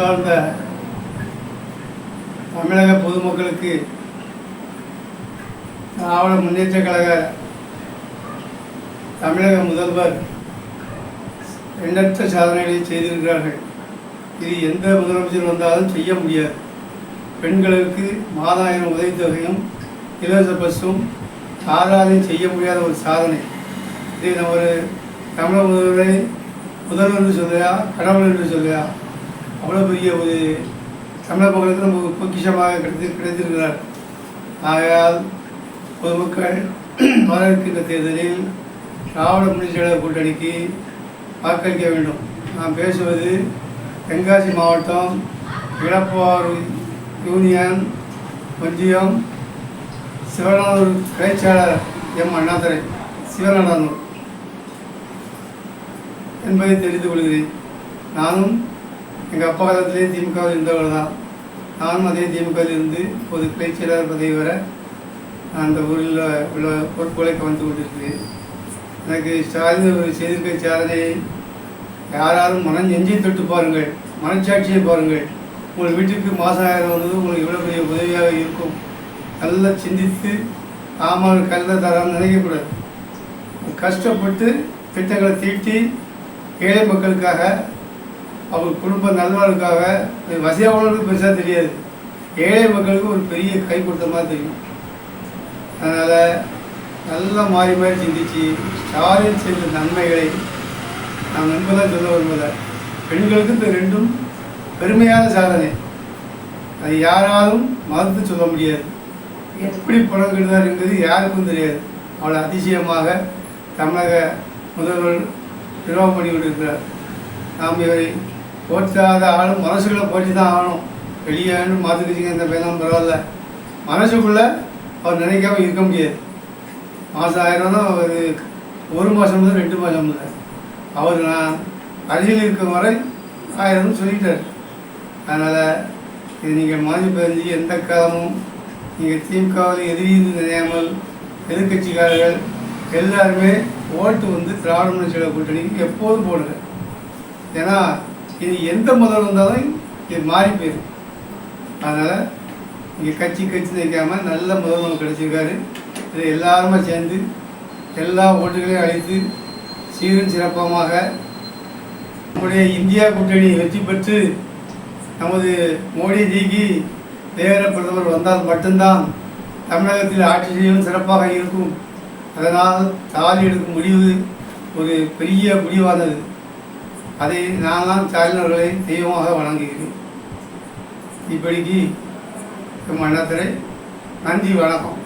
அன்பார்ந்த தமிழக பொதுமக்களுக்கு திராவிட முன்னேற்ற கழக தமிழக முதல்வர் எண்ணற்ற சாதனைகளை செய்திருக்கிறார்கள். இது எந்த முதலமைச்சர் வந்தாலும் செய்ய முடியாது. பெண்களுக்கு மாதாயிரம் உதவித்தொகையும் இலவச பஸ்ஸும் யாராலையும் செய்ய முடியாத ஒரு சாதனை. இது நம்ம ஒரு தமிழக முதல்வரை முதல்வர் என்று சொல்லையா கடவுள் என்று சொல்லையா அவ்வளோ பெரிய ஒரு தமிழக மக்களுக்கு நமக்கு பொக்கிஷமாக கிடைத்து கிடைத்திருக்கிறார். ஆகையால் பொதுமக்கள் வரவிருக்கின்ற தேர்தலில் திராவிட முன்னேற்ற கூட்டணிக்கு வாக்களிக்க வேண்டும். நான் பேசுவது தென்காசி மாவட்டம் இளப்பாறு யூனியன் ஒன்றியம் சிவநாதூர் கிளைச்சாளர் எம். அண்ணாதுரை சிவநாடானூர் என்பதை தெரிந்து கொள்கிறேன். நானும் எங்கள் அப்பா காலத்திலே திமுகவில் இருந்தவர் தான். நானும் அதே திமுகவில் இருந்து இப்போது கிளை செயலாளர் பதவி வர நான் அந்த ஊரில் உள்ள பொறுப்புகளை கவனித்து கொண்டிருக்கிறேன். எனக்கு ஸ்டாலின் ஒரு செய்திருக்க சாதனை யாராலும் மனம் நெஞ்சை தொட்டு பாருங்கள் மனச்சாட்சியை பாருங்கள். உங்கள் வீட்டுக்கு மாதம் ஆயிரம் வந்தது உங்களுக்கு எவ்வளோ பெரிய உதவியாக இருக்கும். நல்லா சிந்தித்து ஆமாம் கல்ல தரான்னு நினைக்கக்கூடாது கஷ்டப்பட்டு திட்டங்களை தீட்டி ஏழை மக்களுக்காக அவங்க குடும்ப நல்வாழ்வுக்காக வசதியானவர்களுக்கு பெருசாக தெரியாது. ஏழை மக்களுக்கு ஒரு பெரிய கை கொடுத்த மாதிரி தெரியும். அதனால் நல்லா மாறி மாறி சிந்திச்சு ஸ்டாலின் செய்த நன்மைகளை நான் நண்பதான் சொல்ல வரும்போது பெண்களுக்கு இந்த ரெண்டும் பெருமையான சாதனை. அது யாராலும் மறுத்து சொல்ல முடியாது. எப்படி பணம் கெடுதார் என்பது யாருக்கும் தெரியாது. அவ்வளோ அதிசயமாக தமிழக முதல்வர் நிர்வாகம் பண்ணி கொண்டிருக்கிறார். நாம் இவரை போற்றாத ஆளும் மனசுக்குள்ளே போற்றி தான் ஆகணும். வெளியே மாற்றிக்கிச்சிங்க இந்த பையனும் பரவாயில்ல. மனசுக்குள்ளே அவர் நினைக்காம இருக்க முடியாது. மாதம் ஆயிரம்னா ஒரு ஒரு மாதம் முதல் ரெண்டு மாதம் முதல். அவர் நான் அரசியல் இருக்கும் வரை ஆயிரம்னு சொல்லிட்டார். அதனால் இது நீங்கள் மாறி பதிஞ்சு எந்த காலமும் நீங்கள் திமுகவில் எதிரின்னு நினையாமல் எதிர்கட்சிக்காரர்கள் எல்லாருமே ஓட்டு வந்து திராவிட முன்னேற்ற கூட்டணிக்கு எப்போதும் போடுங்க. ஏன்னா இது எந்த முதல் வந்தாலும் இது மாறி போயிடும். அதனால் இங்கே கட்சி கட்சி நிற்காமல் நல்ல முதல்வர் கிடச்சிருக்காரு. இது எல்லாருமே சேர்ந்து எல்லா ஓட்டுகளையும் அழைத்து சீரும் சிறப்பமாக நம்முடைய இந்தியா கூட்டணி வெற்றி பெற்று நமது மோடிஜிக்கு தேவர பிரதமர் வந்தால் மட்டும்தான் தமிழகத்தில் ஆட்சி செய்யவும் சிறப்பாக இருக்கும். அதனால் தாலி எடுக்கும் முடிவு ஒரு பெரிய முடிவானது. அதை நான் தான் ஸ்டாலின் தெய்வமாக வணங்குகிறேன். இப்படிக்கு மன்னத்திரை நன்றி வணக்கம்.